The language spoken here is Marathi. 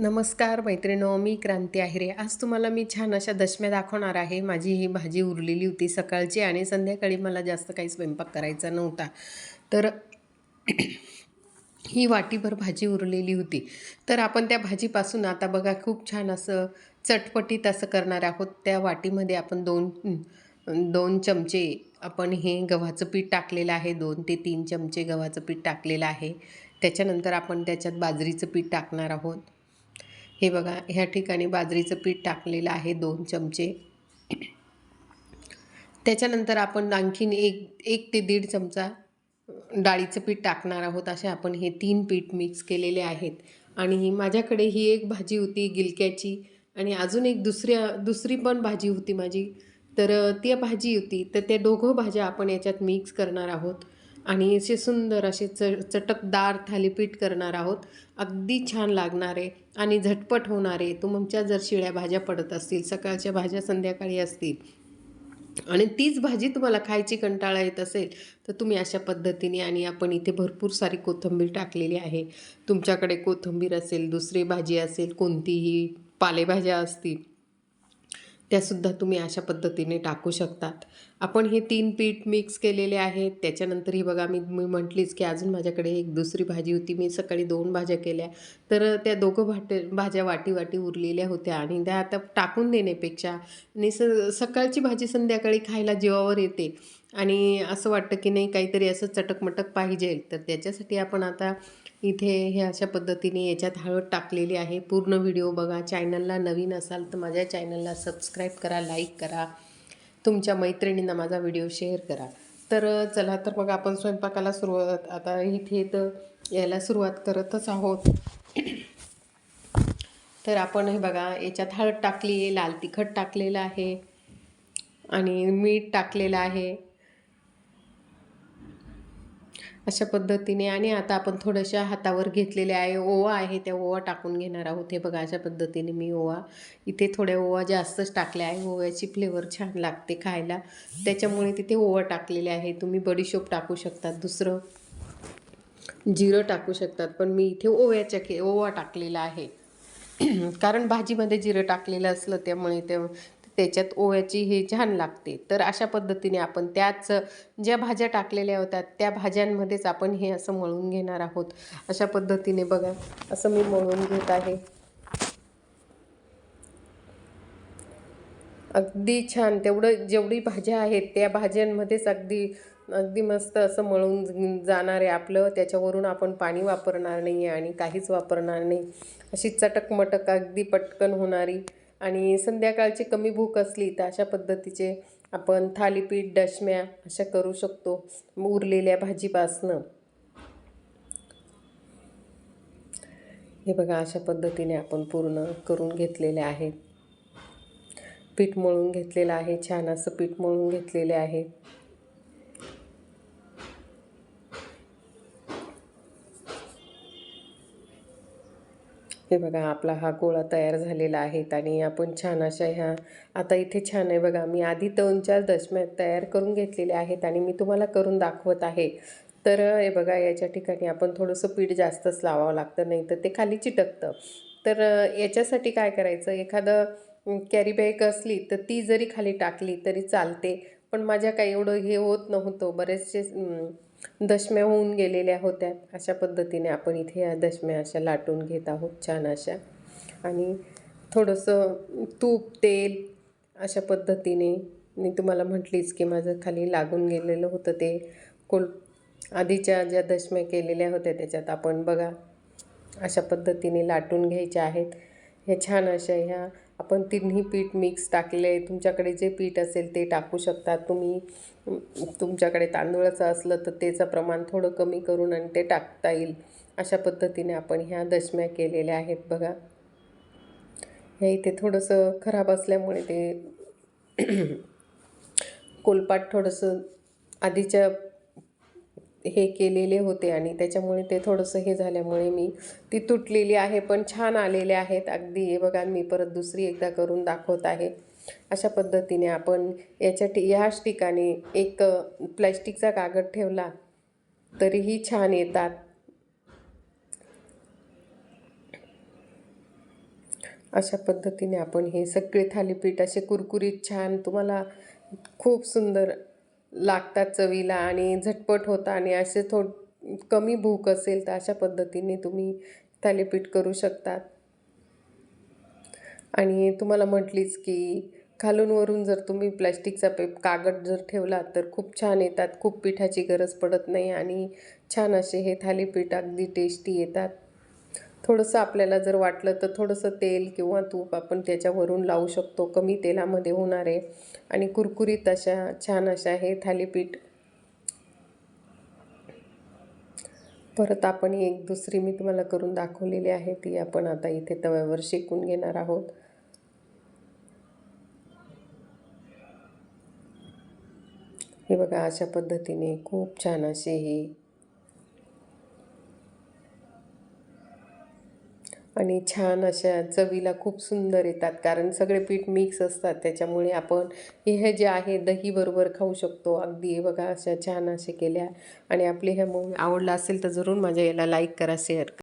नमस्कार मैत्रिणो मी क्रांती आहिरे. आज तुम्हाला मी छान अशा दशम्या दाखवणार आहे. माझी ही भाजी उरलेली होती सकाळची आणि संध्याकाळी मला जास्त काही स्वयंपाक करायचा नव्हता. तर ही वाटीभर भाजी उरलेली होती. तर आपण त्या भाजीपासून आता बघा खूप छान असं चटपटीत असं करणार आहोत. त्या वाटीमध्ये आपण दोन दोन चमचे आपण हे गव्हाचं पीठ टाकलेलं आहे. दोन ते तीन चमचे गव्हाचं पीठ टाकलेलं आहे. त्याच्यानंतर आपण त्याच्यात बाजरीचं पीठ टाकणार आहोत. हे बघा ह्या ठिकाणी बाजरीचं पीठ टाकलेलं आहे दोन चमचे. त्याच्यानंतर आपण आणखीन एक एक ते दीड चमचा डाळीचं पीठ टाकणार आहोत. असे आपण हे तीन पीठ मिक्स केलेले आहेत. आणि माझ्याकडे ही एक भाजी होती गिलक्याची आणि अजून एक दुसऱ्या दुसरी पण भाजी होती माझी. तर ती भाजी होती. तर त्या दोघं भाज्या आपण याच्यात मिक्स करणार आहोत. आणि असे सुंदर असे च चटकदार थालीपीठ करणार आहोत. अगदी छान लागणारे आणि झटपट होणारे. तुमच्या जर शिळ्या भाज्या पडत असतील सकाळच्या भाज्या संध्याकाळी असतील आणि तीच भाजी तुम्हाला खायची कंटाळा येत असेल तर तुम्ही अशा पद्धतीने आणि आपण इथे भरपूर सारी कोथिंबीर टाकलेली आहे. तुमच्याकडे कोथिंबीर असेल दुसरी भाजी असेल कोणतीही पालेभाज्या असतील त्यासुद्धा तुम्ही अशा पद्धतीने टाकू शकतात. आपण हे तीन पीठ मिक्स केलेले आहेत. त्याच्यानंतर ही बघा मी मी म्हटलीच की अजून माझ्याकडे एक दुसरी भाजी होती. मी सकाळी दोन भाज्या केल्या. तर त्या दोघं भाटे भाज्या वाटी वाटी उरलेल्या होत्या आणि त्या आता टाकून देण्यापेक्षा आणि स सकाळची भाजी संध्याकाळी खायला जीवावर येते. आणि असं वाटतं की नाही काहीतरी असं चटकमटक पाहिजे. तर त्याच्यासाठी आपण आता इथे हे अशा पद्धतीने याच्यात हळद टाकलेली आहे. पूर्ण व्हिडिओ बघा. चॅनलला नवीन असाल तर माझ्या चॅनलला सबस्क्राईब करा लाईक करा. तुमच्या मैत्रिणींना माझा व्हिडिओ शेअर करा. तर चला तर मग आपण स्वयंपाकाला सुरुवात आता इथे तर यायला सुरुवात करतच आहोत. तर आपण हे बघा याच्यात हळद टाकली आहे लाल तिखट टाकलेलं आहे आणि मीठ टाकलेलं आहे. अशा पद्धतीने आणि आता आपण थोड्याशा हातावर घेतलेले आहे ओवा आहे त्या ओवा टाकून घेणार आहोत. हे बघा अशा पद्धतीने मी ओवा इथे थोड्या ओवा जास्तच टाकल्या आहे. ओव्याची फ्लेवर छान लागते खायला. त्याच्यामुळे तिथे ओवा टाकलेले आहे. तुम्ही बडीशोप टाकू शकतात. दुसरं जिरं टाकू शकतात. पण मी इथे ओव्याच्या के ओवा टाकलेला आहे. कारण भाजीमध्ये जिरं टाकलेलं असलं त्यामुळे ते त्याच्यात ओव्याची हे छान लागते. तर अशा पद्धतीने आपण त्याच ज्या भाज्या टाकलेल्या होत्या त्या भाज्यांमध्येच आपण हे असं मळून घेणार आहोत. अशा पद्धतीने बघा असं मी मळून घेत आहे. अगदी छान तेवढं जेवढी भाज्या आहेत त्या भाज्यांमध्येच अगदी अगदी मस्त असं मळून जाणार आहे आपलं. त्याच्यावरून आपण पाणी वापरणार नाही आहे आणि काहीच वापरणार नाही. अशी चटकमटक अगदी पटकन होणारी आणि संध्याकाळची कमी भूक असली तर अशा पद्धतीचे आपण थालीपीठ डशम्या अशा करू शकतो. उरलेल्या भाजीपासनं. हे बघा अशा पद्धतीने आपण पूर्ण करून घेतलेले आहे. पीठ मळून घेतलेलं आहे. छान असं पीठ मळून घेतलेले आहे. हे बघा आपला हा गोळा तयार झालेला आहे आणि आपण छान अशा ह्या आता इथे छान आहे बघा मी आधी दोन चार दशम्या तयार करून घेतलेल्या आहेत आणि मी तुम्हाला करून दाखवत आहे. तर हे बघा याच्या ठिकाणी आपण थोडंसं पीठ जास्तच लावावं लागतं नाही तर ते खाली चिटकतं. तर याच्यासाठी काय करायचं एखादं कॅरीबॅग असली तर ती जरी खाली टाकली तरी चालते पण माझ्या काही एवढं हे होत नव्हतं. बरेचसे दशम्या होऊन गेलेल्या होत्या. अशा पद्धतीने आपण इथे या दशम्या अशा लाटून घेत आहोत छान अशा. आणि थोडंसं तूप तेल अशा पद्धतीने मी तुम्हाला म्हटलीच की माझं खाली लागून गेलेलं होतं ते. कोल आधीच्या ज्या दशम्या केलेल्या होत्या त्याच्यात आपण बघा अशा पद्धतीने लाटून घ्यायच्या आहेत. ह्या छान अशा ह्या आपण तिन्ही पीठ मिक्स टाकले. आहे तुमच्याकडे जे पीठ असेल ते टाकू शकता. तुम्ही तुमच्याकडे तांदूळाचं असलं तर त्याचं प्रमाण थोडं कमी करून आणि ते टाकता येईल. अशा पद्धतीने आपण ह्या दशम्या केलेल्या आहेत बघा. हे इथे थोडंसं खराब असल्यामुळे ते कोलपाट थोडंसं आधीच्या हे केलेले होते आणि त्याच्यामुळे ते थोडंसं हे झाल्यामुळे मी ती तुटलेली आहे पण छान आलेले आहेत. अगदी हे बघा मी परत दुसरी एकदा करून दाखवत आहे. अशा पद्धतीने आपण याच्या ठी ह्याच ठिकाणी एक प्लॅस्टिकचा कागद ठेवला तरीही छान येतात. अशा पद्धतीने आपण हे सगळे थालीपीठ असे कुरकुरीत छान तुम्हाला खूप सुंदर लागतात चवीला आणि झटपट होतं आणि असे थोड कमी भूक असेल तर अशा पद्धतीने तुम्ही थालीपीठ करू शकतात. आणि तुम्हाला म्हटलीच की खालून वरून जर तुम्ही प्लॅस्टिकचा पेप कागद जर ठेवला तर खूप छान येतात. खूप पिठाची गरज पडत नाही आणि छान असे हे थालीपीठ अगदी टेस्टी येतात. थोडंसं आपल्याला जर वाटलं तर थोडंसं तेल किंवा तूप आपण त्याच्यावरून लावू शकतो. कमी तेलामध्ये होणारे आणि कुरकुरीत अशा छान अशा हे थालीपीठ. परत आपण एक दुसरी मी तुम्हाला करून दाखवलेली आहे. ती आपण आता इथे तव्यावर शेकून घेणार आहोत. हे बघा अशा पद्धतीने खूप छान असे ही आणि छान अशा चवीला खूप सुंदर येतात. कारण सगळे पीठ मिक्स असतात. त्याच्यामुळे आपण हे जे आहे दही बरोबर खाऊ शकतो. अगदी बघा अशा छान असे केल्या. आणि आपली ह्या मूवी आवडला असेल तर जरूर माझ्या याला लाईक करा शेअर करा.